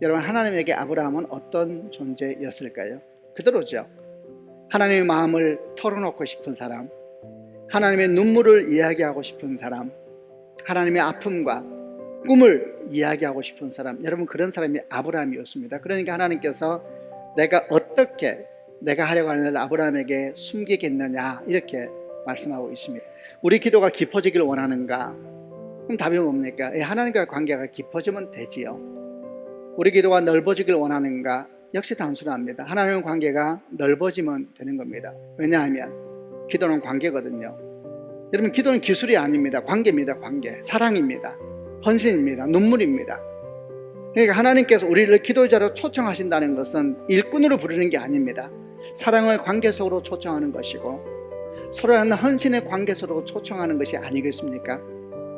여러분 하나님에게 아브라함은 어떤 존재였을까요? 그대로죠. 하나님의 마음을 털어놓고 싶은 사람, 하나님의 눈물을 이야기하고 싶은 사람, 하나님의 아픔과 꿈을 이야기하고 싶은 사람, 여러분 그런 사람이 아브라함이었습니다. 그러니까 하나님께서 내가 어떻게 내가 하려고 하는 일을 아브라함에게 숨기겠느냐 이렇게 말씀하고 있습니다. 우리 기도가 깊어지길 원하는가? 그럼 답이 뭡니까? 예, 하나님과의 관계가 깊어지면 되지요. 우리 기도가 넓어지길 원하는가? 역시 단순합니다. 하나님의 관계가 넓어지면 되는 겁니다. 왜냐하면 기도는 관계거든요. 여러분 기도는 기술이 아닙니다. 관계입니다. 관계. 사랑입니다. 헌신입니다. 눈물입니다. 그러니까 하나님께서 우리를 기도자로 초청하신다는 것은 일꾼으로 부르는 게 아닙니다. 사랑을 관계 속으로 초청하는 것이고 서로 하는 헌신의 관계 속으로 초청하는 것이 아니겠습니까?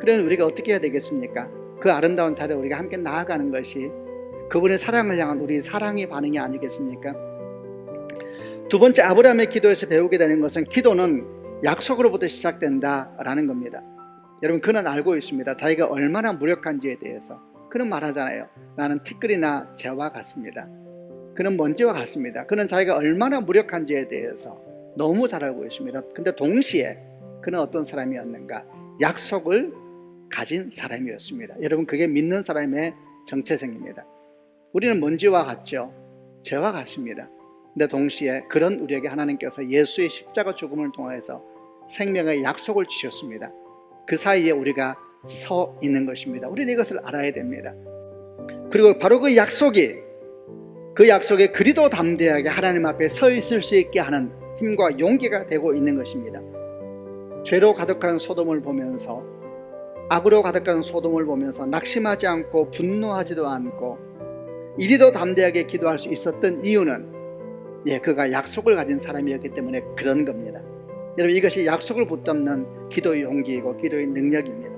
그러면 우리가 어떻게 해야 되겠습니까? 그 아름다운 자리에 우리가 함께 나아가는 것이 그분의 사랑을 향한 우리 사랑의 반응이 아니겠습니까? 두 번째 아브라함의 기도에서 배우게 되는 것은 기도는 약속으로부터 시작된다라는 겁니다. 여러분 그는 알고 있습니다. 자기가 얼마나 무력한지에 대해서 그는 말하잖아요. 나는 티끌이나 재와 같습니다. 그는 먼지와 같습니다. 그는 자기가 얼마나 무력한지에 대해서 너무 잘 알고 있습니다. 근데 동시에 그는 어떤 사람이었는가? 약속을 가진 사람이었습니다. 여러분 그게 믿는 사람의 정체성입니다. 우리는 먼지와 같죠. 죄와 같습니다. 근데 동시에 그런 우리에게 하나님께서 예수의 십자가 죽음을 통해서 생명의 약속을 주셨습니다. 그 사이에 우리가 서 있는 것입니다. 우리는 이것을 알아야 됩니다. 그리고 바로 그 약속이 그 약속에 그리도 담대하게 하나님 앞에 서 있을 수 있게 하는 힘과 용기가 되고 있는 것입니다. 죄로 가득한 소돔을 보면서 악으로 가득한 소돔을 보면서 낙심하지 않고 분노하지도 않고 이리도 담대하게 기도할 수 있었던 이유는 예, 그가 약속을 가진 사람이었기 때문에 그런 겁니다. 여러분 이것이 약속을 붙잡는 기도의 용기이고 기도의 능력입니다.